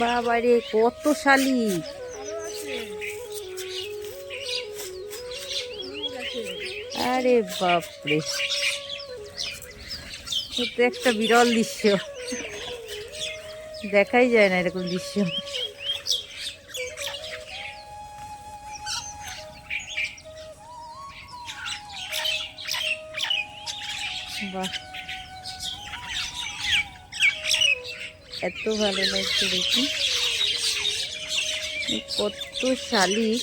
বাবারে কত শালিক আরে বাপরে। একটা বিরল দৃশ্য। দেখাই যায় না এরকম দৃশ্য। এত ভালো লাগছে দেখি। কত শালিক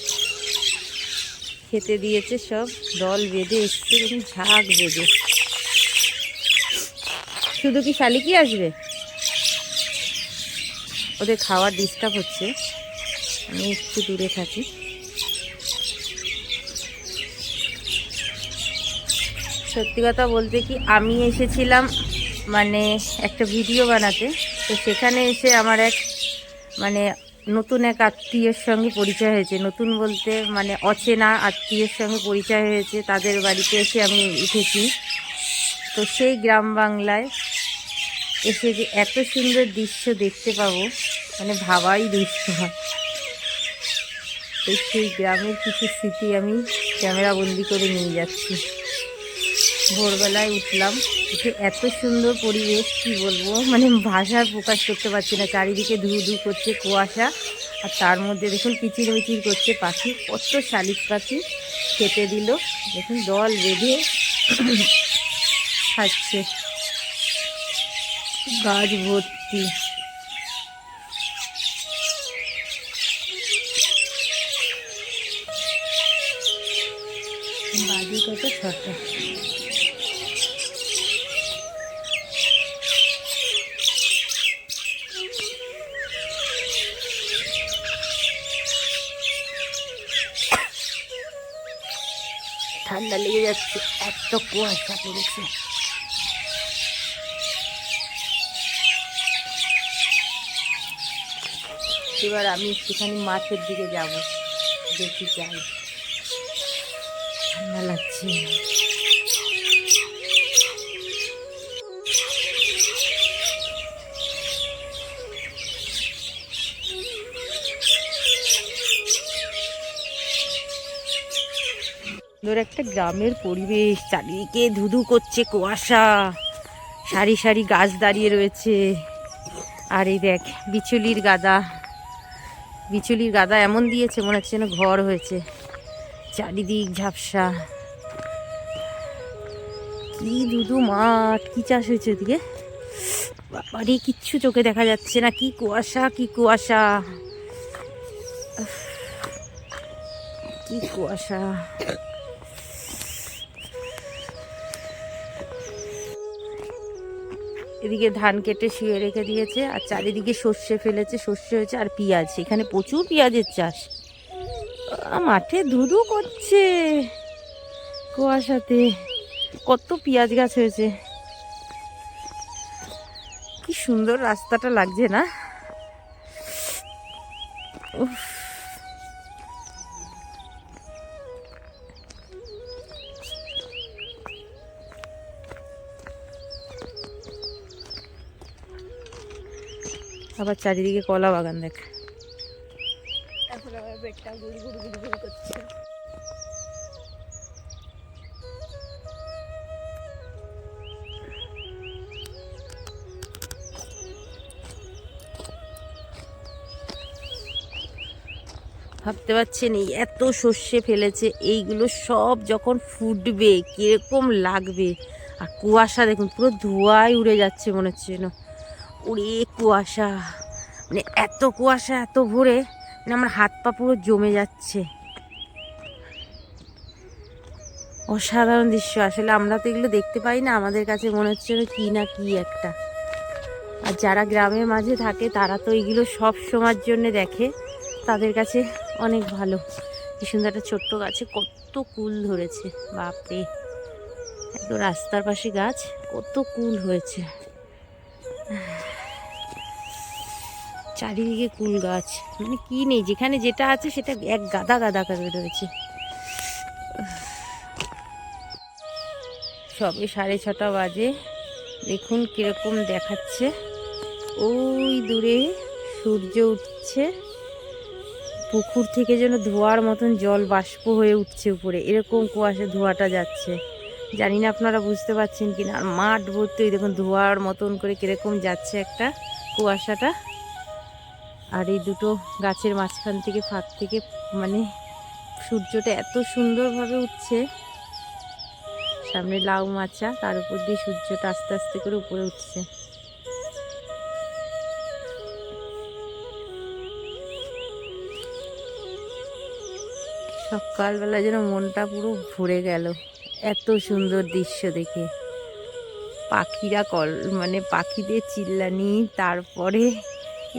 খেতে দিয়েছে সব, দল বেঁধে এসছে দেখুন ঝাঁক বেঁধে। শুধু কি শালিকই আসবে? ওদের খাওয়ার ডিস্টার্ব হচ্ছে। আমি একটু দূরে থাকি। সত্যি কথা বলতে কি, আমি এসেছিলাম মানে একটা ভিডিও বানাতে। তো সেখানে এসে আমার এক মানে নতুন এক আত্মীয়ের সঙ্গে পরিচয় হয়েছে। নতুন বলতে মানে অচেনা আত্মীয়ের সঙ্গে পরিচয় হয়েছে। তাদের বাড়িতে এসে আমি উঠেছি। তো সেই গ্রাম বাংলায় এসে যে এত সুন্দর দৃশ্য দেখতে পাবো মানে ভাবাই দৃশ্য তো সেই গ্রামের কিছু স্মৃতি আমি ক্যামেরা বন্দি করে নিয়ে যাচ্ছি। ভোরবেলায় উঠলাম। উঠে এত সুন্দর পরিবেশ, কি বলব? মানে ভাষার প্রকাশ করতে পারছি না। চারিদিকে ধু ধু করছে কুয়াশা। আর তার মধ্যে দেখুন কিচির মিচির করছে পাখি। কত শালিক পাখি খেতে দিল। দেখুন, দল বেঁধে খাচ্ছে। গাছ ভর্তি। বাজি কত ছটা। ঠান্ডা লেগে যাচ্ছে, এত কুয়াশা পড়েছে। এবার আমি সেখানে মাছের দিকে যাব, দেখি যাই। ঠান্ডা লাগছে। সুন্দর একটা গ্রামের পরিবেশ। চারিদিকে ধুধু করছে কুয়াশা। সারি সারি গাছ দাঁড়িয়ে রয়েছে। আর এই দেখ, বিচুলির গাদা। বিচুলির গাদা এমন দিয়েছে, মনে হচ্ছে যেন ঘর হয়েছে। চারিদিক ঝাপসা। কি দুধু মাঠ, কি চাষ হয়েছে ওদিকে? বাবারে কিচ্ছু চোখে দেখা যাচ্ছে না। কি কুয়াশা কি কুয়াশা। কি কুয়াশা। এদিকে ধান কেটে শুয়ে রেখে দিয়েছে, আর চারিদিকে সর্ষে ফেলেছে, সর্ষে হয়েছে আর পেঁয়াজ। এখানে প্রচুর পেঁয়াজের চাষ। মাঠে ধুধু করছে কুয়াশাতে। কত পেঁয়াজ গাছ হয়েছে। কি সুন্দর রাস্তাটা লাগছে না? উফ। আবার চারিদিকে কলা বাগান দেখ। এখন আমার পেটটা গুড়ি গুড়ি গুড়ি গুড়ি করছে। ভাবতে পারছেন এই এত সর্ষে ফেলেছে এইগুলো সব যখন ফুটবে কীরকম লাগবে। আর কুয়াশা দেখুন পুরো ধোঁয়ায় উড়ে যাচ্ছে মনে হচ্ছে যেন। উড়ে কুয়াশা মানে এত কুয়াশা, এত ভোরে মানে আমার হাত পা পুরো জমে যাচ্ছে। অসাধারণ দৃশ্য। আসলে আমরা তো এগুলো দেখতে পাই না, আমাদের কাছে মনে হচ্ছে কি না কি একটা। আর যারা গ্রামের মাঝে থাকে, তারা তো এগুলো সব সময়ের জন্য দেখে। তাদের কাছে অনেক ভালো। কি সুন্দর একটা ছোট্ট গাছে কত কুল ধরেছে, বাপরে। একদম রাস্তার পাশে গাছ, কত কুল হয়েছে। চারিদিকে কুল গাছ। মানে কি নেই? যেখানে যেটা আছে সেটা এক গাদা গাদা করে রয়েছে সবে সাড়ে ছটা বাজে। দেখুন কীরকম দেখাচ্ছে। ওই দূরে সূর্য উঠছে। পুকুর থেকে যেন ধোয়ার মতন জল বাষ্প হয়ে উঠছে উপরে। এরকম কুয়াশা ধোয়াটা যাচ্ছে। জানি না আপনারা বুঝতে পারছেন কি না আর মাঠ ভর্তি ওই দেখুন ধোয়ার মতন করে কীরকম যাচ্ছে একটা কুয়াশাটা। আর এই দুটো গাছের মাঝখান থেকে ফাঁক থেকে মানে সূর্যটা এত সুন্দরভাবে উঠছে, সামনে লাউ মাচা, তার উপর দিয়ে সূর্যটা আস্তে আস্তে করে উপরে উঠছে। সকালবেলা যেন মনটা পুরো ভরে গেল, এত সুন্দর দৃশ্য দেখে। পাখিরা কল মানে পাখিদের চিল্লানি, তারপরে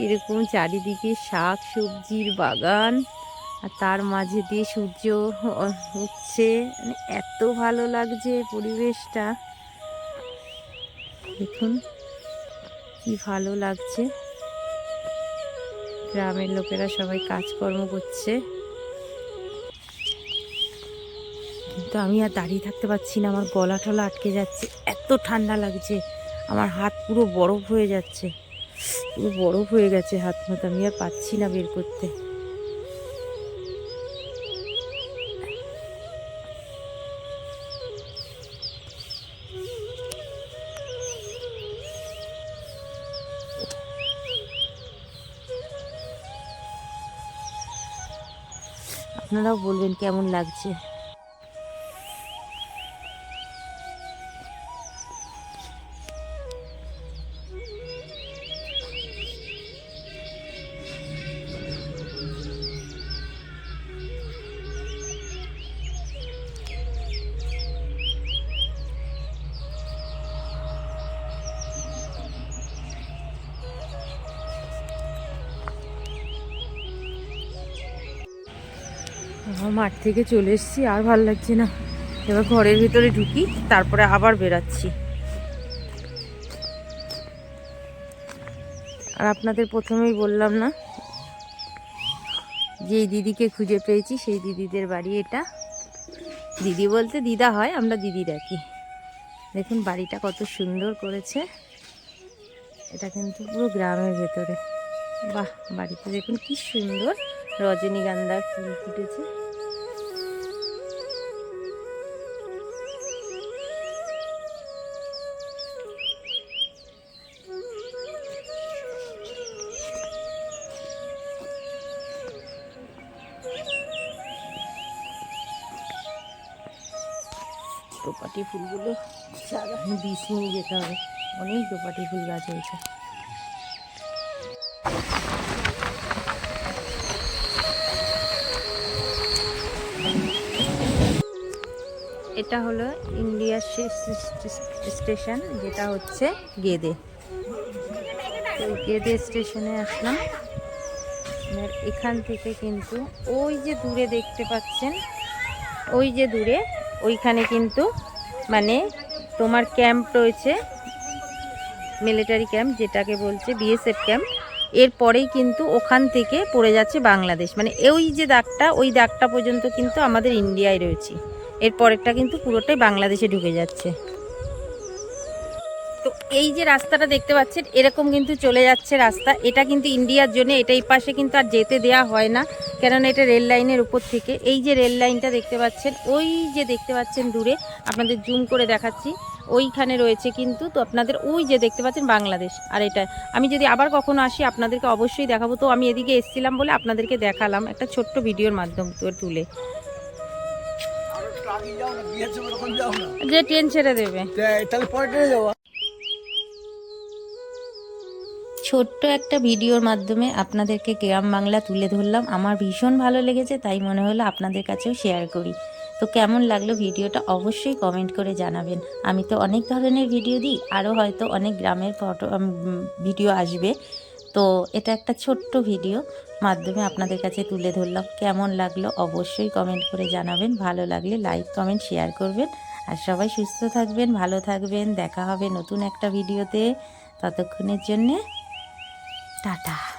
এরকম চারিদিকে শাক সবজির বাগান আর তার মাঝে দিয়ে সূর্য উঠছে। মানে এত ভালো লাগছে পরিবেশটা। দেখুন কি ভালো লাগছে। গ্রামের লোকেরা সবাই কাজকর্ম করছে। কিন্তু আমি আর দাঁড়িয়ে থাকতে পারছি না, আমার গলা টলা আটকে যাচ্ছে। এত ঠান্ডা লাগছে, আমার হাত পুরো বরফ হয়ে যাচ্ছে। পুরো বরফ হয়ে গেছে, হাত মতো আমি আর পাচ্ছি না বের করতে। আপনারাও বলবেন কেমন লাগছে? মাঠ থেকে চলে এসেছি, আর ভালো লাগছে না। এবার ঘরের ভিতরে ঢুকি, তারপরে আবার বেরাচ্ছি। আর আপনাদের প্রথমেই বললাম না, যেই দিদিকে খুঁজে পেয়েছি, সেই দিদিদের বাড়ি এটা। দিদি বলতে দিদা হয়, আমরা দিদি ডাকি দেখুন, বাড়িটা কত সুন্দর করেছে। এটা কিন্তু পুরো গ্রামের ভেতরে। বাহ বাড়িতে দেখুন কি সুন্দর। রজনীগন্ধার ফুল ফুটেছে। দোপাটি ফুলগুলো সারা বিষ নিয়ে যেতে হবে। অনেক দোপাটি ফুল গাছ হয়েছে এটা হলো ইন্ডিয়া স্টেশন, যেটা হচ্ছে গেদে। গেদে স্টেশনে আসলাম। এখান থেকে কিন্তু ওই যে দূরে দেখতে পাচ্ছেন, ওই যে দূরে ওইখানে কিন্তু মানে তোমার ক্যাম্প রয়েছে, মিলিটারি ক্যাম্প যেটাকে বলছে বিএসএফ ক্যাম্প। এরপরেই কিন্তু ওখান থেকে পড়ে যাচ্ছে বাংলাদেশ। মানে ওই যে দাগটা, ওই দাগটা পর্যন্ত কিন্তু আমাদের ইন্ডিয়ায় রয়েছে। এর পরেরটা কিন্তু পুরোটাই বাংলাদেশে ঢুকে যাচ্ছে। তো এই যে রাস্তাটা দেখতে পাচ্ছেন, এরকম কিন্তু চলে যাচ্ছে রাস্তা। এটা কিন্তু ইন্ডিয়ার জন্য এটা এই পাশে কিন্তু আর যেতে দেয়া হয় না। কেননা এটা রেল লাইনের উপর থেকে। এই যে রেল লাইনটা দেখতে পাচ্ছেন, ওই যে দেখতে পাচ্ছেন দূরে, আপনাদের জুম করে দেখাচ্ছি, ওইখানে রয়েছে কিন্তু তো আপনাদের ওই যে দেখতে পাচ্ছেন বাংলাদেশ। আর এটা, আমি যদি আবার কখনো আসি, আপনাদেরকে অবশ্যই দেখাবো। তো আমি এদিকে এসেছিলাম বলে আপনাদেরকে দেখালাম একটা ছোট্ট ভিডিওর মাধ্যম তুলে। যে ট্রেন ছেড়ে দেবে। তাহলে পরে ট্রেনে যাব। ছোট্ট একটা ভিডিওর মাধ্যমে আপনাদেরকে গ্রাম বাংলা তুলে ধরলাম। আমার ভীষণ ভালো লেগেছে তাই মনে হলো আপনাদের কাছেও শেয়ার করি। তো কেমন লাগল ভিডিওটা অবশ্যই কমেন্ট করে জানাবেন। আমি তো অনেক ধরনের ভিডিও দিই আরও হয়তো অনেক গ্রামের ফটো ভিডিও আসবে। তো এটা একটা ছোট্ট ভিডিও মাধ্যমে আপনাদের কাছে তুলে ধরলাম। কেমন লাগল অবশ্যই কমেন্ট করে জানাবেন। ভালো লাগলে লাইক কমেন্ট শেয়ার করবেন। আর সবাই সুস্থ থাকবেন, ভালো থাকবেন। দেখা হবে নতুন একটা ভিডিওতে। ততক্ষণের জন্যে টাটা।